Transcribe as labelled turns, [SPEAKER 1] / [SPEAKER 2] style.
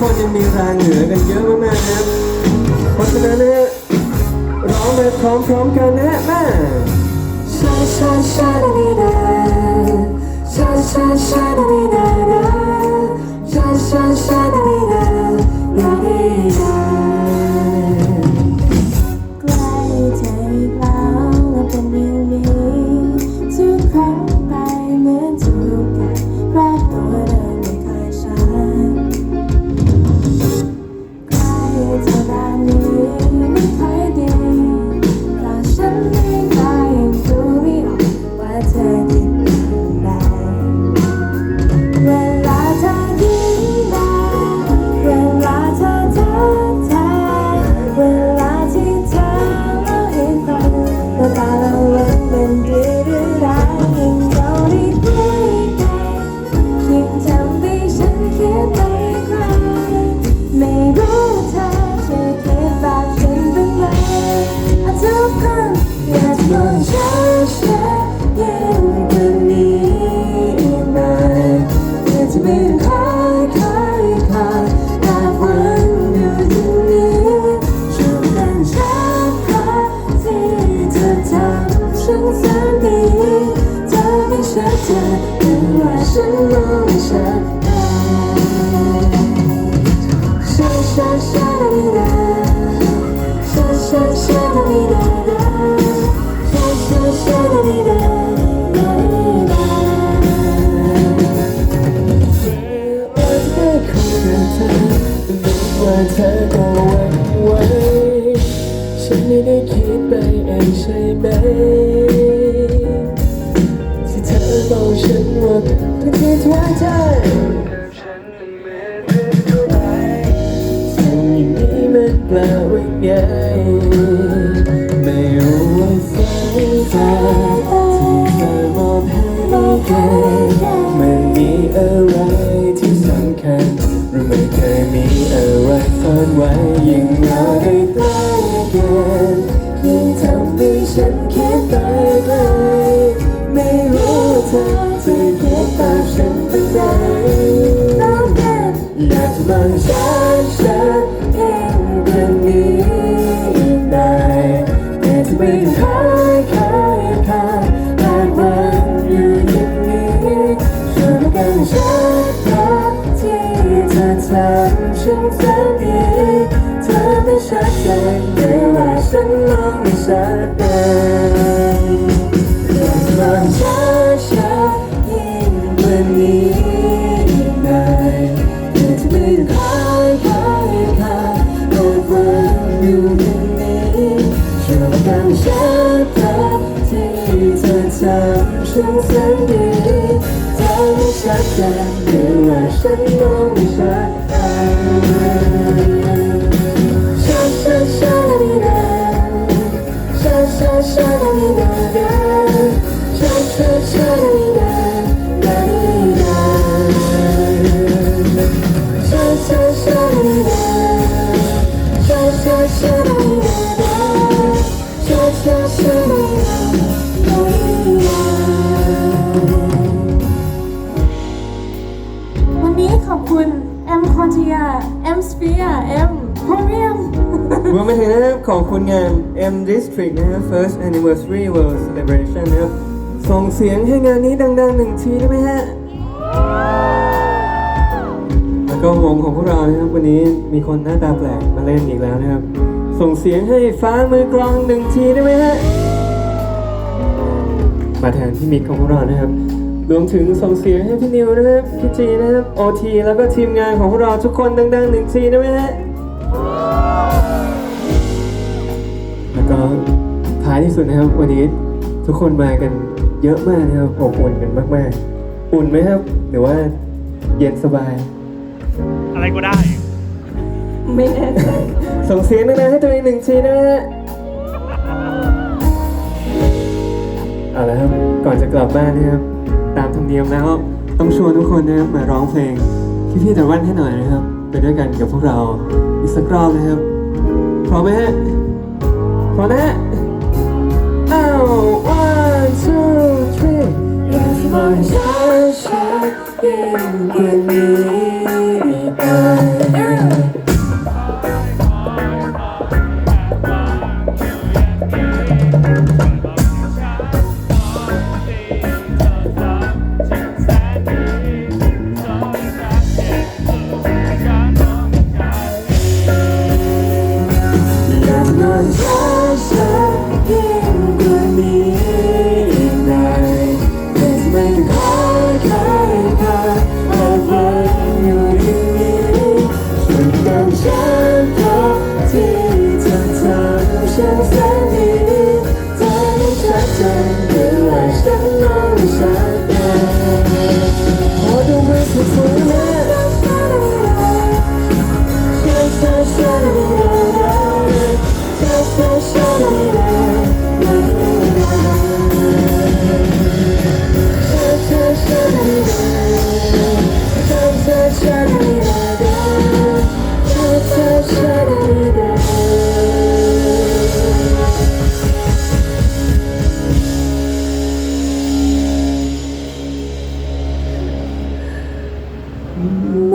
[SPEAKER 1] คนยังมีทางเหนือกันเยอะมากๆครับเพราะฉะนั้นนะฮะร้อง
[SPEAKER 2] แบบพร้อมๆกันนะฮมาชาชาชาดาดีดาชาชาชาดาดีดาชาชาชาดาดีดาดาดีดา
[SPEAKER 1] เธอก็หวังไว้ฉันไม่ได้คิดไปเองใช่ไหมที่เธอบอกฉันว่าเป็นที่ที่ไว้ใจสิ่งอย่างนี้มันแปลว่าไงไม่รู้ว่าสายตาที่เธอมอบให้กันมันมีอะไรที่สำคัญ ซ่อนไว้ยิ่งเราได้ใกล้กันยิ่งทำให้ฉันคิดไปไกลไม่รู้เธอจะคิดตามฉันไป็นไง
[SPEAKER 2] ต้องเก็บ
[SPEAKER 1] อยากจะมองช้าช้ ว่าฉันมองไม่ชัดเจนอยากจะมองช้าช้ายิ่งกว่านี้อีกหน่อยเธอจะไม่ต้องคอยคอยคอยรอวันอยู่อย่างนี้ช่วยกันชัดพอที่เธอทำฉันแสนดีเธอไม่ชัดเจนหรือว่าฉันมองไม่ชัด
[SPEAKER 2] วันนี้ขอบคุณ แอมคอเทียแอมสเฟียแอมพเมียม
[SPEAKER 1] รวมไปถึงนะครับของคุณงาน M District นะครับ First Anniversary World Celebration นะครับส่งเสียงให้งานนี้ดังๆหนึ่งทีได้ไหมฮะ แล้วก็วงของพวกเรานะครับวันนี้มีคนหน้าตาแปลกมาเล่นอีกแล้วนะครับ ส่งเสียงให้ฟ้ามือกลองหนึ่งทีได้ไหมฮะ มาแทนพี่มิกของพวกเรานะครับ รวมถึงส่งเสียงให้พี่นิวนะครับ พี่จีนะครับโอทีแล้วก็ทีมงานของพวกเราทุกคนดังๆหนึ่งทีได้ไหมฮะแล้วก็ท้ายที่สุดนะครับ วันนี้ทุกคนมากันเยอะมากนะครับอบอุ่นกันมากๆ อุ่นไหมครับ หรือว่าเย็นสบาย
[SPEAKER 3] อะไรก็ได้
[SPEAKER 2] ไม่แน่ใจ
[SPEAKER 1] ส่งเสียงดังๆให้ตัวเองหนึ่งทีนะฮะ เอาละครับ ก่อนจะกลับบ้านนะครับ ตามธรรมเนียมแล้ว ต้องชวนทุกคนนะครับมาร้องเพลงพี่พี่ๆแต่วันให้หน่อยนะครับ ไปด้วยกันกับพวกเราอีกสักรอบนะครับ พร้อมไหมฮะ พร้อมนะฮะ อ้าว one two three
[SPEAKER 2] อยากจะมองช้าช้าๆยิ่งกว่านี้ Tanrım
[SPEAKER 1] sen sendin Amen.